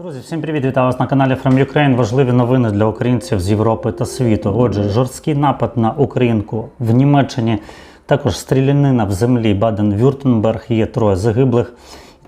Друзі, всім привіт! Вітаю вас на каналі From Ukraine. Важливі новини для українців з Європи та світу. Отже, жорсткий напад на українку в Німеччині, також стрілянина в землі Баден-Вюртенберг, є троє загиблих.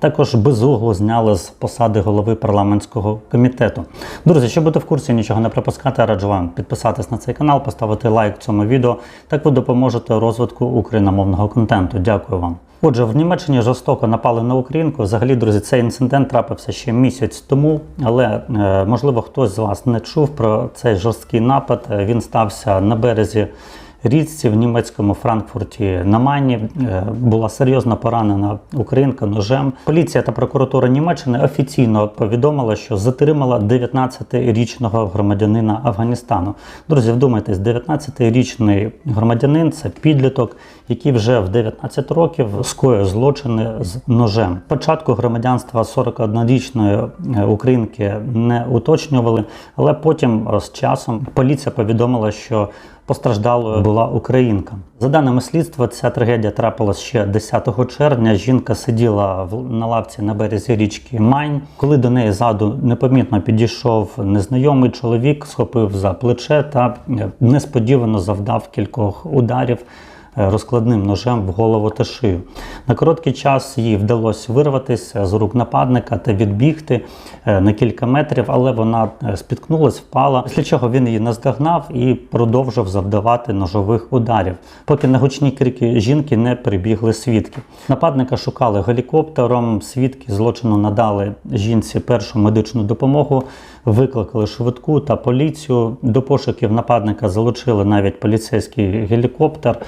Також безугло зняли з посади голови парламентського комітету. Друзі, щоб бути в курсі, нічого не пропускати, раджу вам підписатись на цей канал, поставити лайк цьому відео. Так ви допоможете розвитку україномовного контенту. Дякую вам. Отже, в Німеччині жорстоко напали на українку. Взагалі, друзі, цей інцидент трапився ще місяць тому, але е, можливо хтось з вас не чув про цей жорсткий напад. Він стався на березі річці в німецькому Франкфурті на Майні. Е, Була серйозно поранена українка ножем. Поліція та прокуратура Німеччини офіційно повідомила, що затримала 19-річного громадянина Афганістану. Друзі, вдумайтесь, 19-річний громадянин це підліток, який вже в 19 років скоює злочини з ножем. Спочатку громадянства 41-річної е, українки не уточнювали, але потім е, з часом поліція повідомила, що Постраждалою була українка. За даними слідства, ця трагедія трапилась ще 10 червня. Жінка сиділа на лавці на березі річки Майн. Коли до неї ззаду непомітно підійшов незнайомий чоловік, схопив за плече та е, несподівано завдав кількох ударів розкладним ножем в голову та шию. На короткий час їй вдалося вирватися з рук нападника та відбігти е, на кілька метрів, але вона е, спіткнулась, впала. Після чого він її наздогнав і продовжив завдавати ножових ударів, поки на гучні крики жінки не прибігли свідки. Нападника шукали гелікоптером. Свідки злочину надали жінці першу медичну допомогу, викликали швидку та поліцію. До пошуків нападника залучили навіть поліцейський гелікоптер.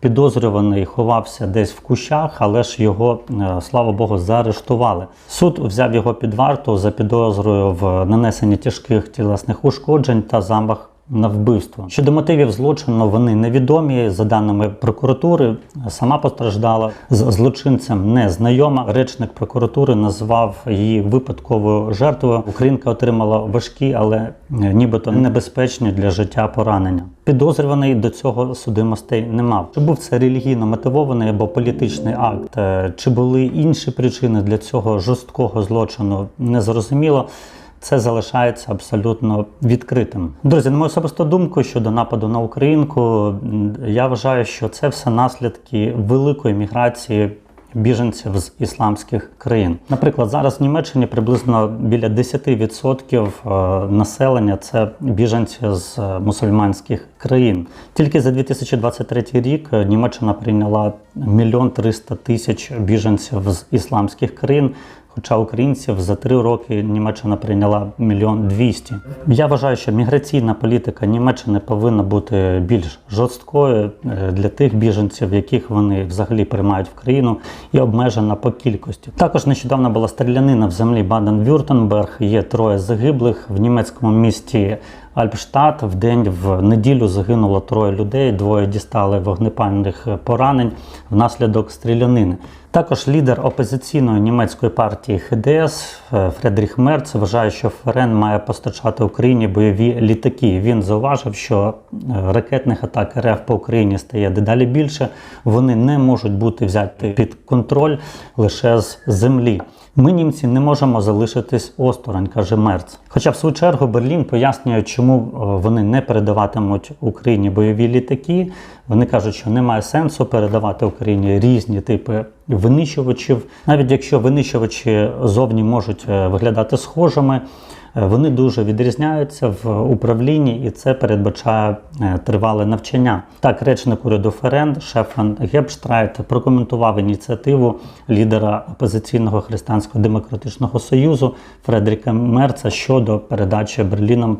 Підозрюваний ховався десь в кущах, але ж його, е, слава Богу, заарештували. Суд взяв його під варту за підозрою в нанесенні тяжких тілесних ушкоджень та замах на вбивство. Щодо мотивів злочину, вони невідомі. За даними прокуратури, сама постраждала з злочинцем не знайома. Речник прокуратури назвав її випадковою жертвою. Українка отримала важкі, але е, нібито небезпечні для життя поранення. Підозрюваний до цього судимостей не мав. Чи був це релігійно мотивований або політичний акт, е, чи були інші причини для цього жорсткого злочину, незрозуміло. Це залишається абсолютно відкритим. Друзі, на мою особисту думку щодо нападу на українку, я вважаю, що це все наслідки великої міграції біженців з ісламських країн. Наприклад, зараз в Німеччині приблизно біля 10% е, населення це біженці з е, мусульманських країн. Тільки за 2023 рік е, Німеччина прийняла мільйон триста тисяч біженців з ісламських країн. Хоча українців за три роки Німеччина прийняла мільйон двісті. Я вважаю, що міграційна політика Німеччини повинна бути більш жорсткою е, для тих біженців, яких вони взагалі приймають в країну, і обмежена по кількості. Також нещодавно була стрілянина в землі Баден-Вюртенберг. Є троє загиблих в німецькому місті. Альпштадт в день в неділю загинуло троє людей, двоє дістали вогнепальних поранень внаслідок стрілянини. Також лідер опозиційної німецької партії ХДС е, Фредріх Мерц вважає, що ФРН має постачати Україні бойові літаки. Він зауважив, що е, ракетних атак РФ по Україні стає дедалі більше. Вони не можуть бути взяті під контроль лише з землі. Ми, німці, не можемо залишитись осторонь, каже Мерц. Хоча, в свою чергу, Берлін пояснює, чому е, вони не передаватимуть Україні бойові літаки. Вони кажуть, що немає сенсу передавати Україні різні типи винищувачів, навіть якщо винищувачі зовні можуть е, виглядати схожими. е, Вони дуже відрізняються в управлінні, і це передбачає тривале навчання. Так, речник уряду ФРН Шефан Гепштрайт прокоментував ініціативу лідера опозиційного християнсько-демократичного союзу Фредріка Мерца щодо передачі Берліном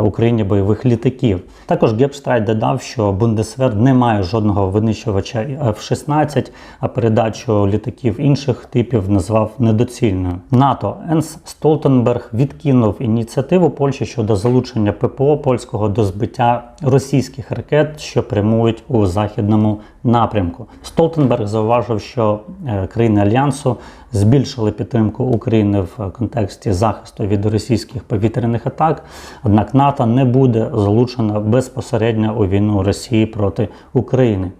Україні бойових літаків. Також Гепштрайт додав, що Бундесвер не має жодного винищувача F-16, а передачу літаків інших типів назвав недоцільною. НАТО Енс Столтенберг відкинув ініціативу Польщі щодо залучення ППО польського до збиття російських ракет, що прямують у західному напрямку. Столтенберг зауважив, що е, країни альянсу збільшили підтримку України в контексті захисту від російських повітряних атак. Однак НАТО не буде залучено безпосередньо у війну Росії проти України.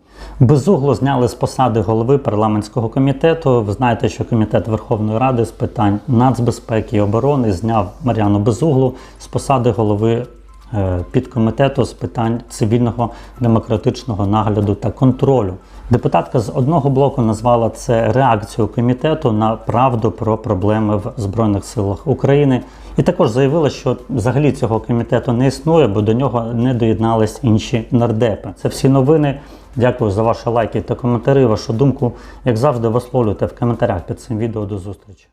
Безугло зняли з посади голови парламентського комітету. Ви знаєте, що комітет Верховної Ради з питань нацбезпеки і оборони зняв Мар'яну Безуглу з посади голови е, підкомітету з питань цивільного демократичного нагляду та контролю. Депутатка з одного блоку назвала це реакцією комітету на правду про проблеми в Збройних силах України. І також заявила, що взагалі цього комітету не існує, бо до нього не доєднались інші нардепи. Це всі новини. Дякую за ваші лайки та коментарі. Вашу думку, як завжди, висловлюйте в коментарях під цим відео. До зустрічі.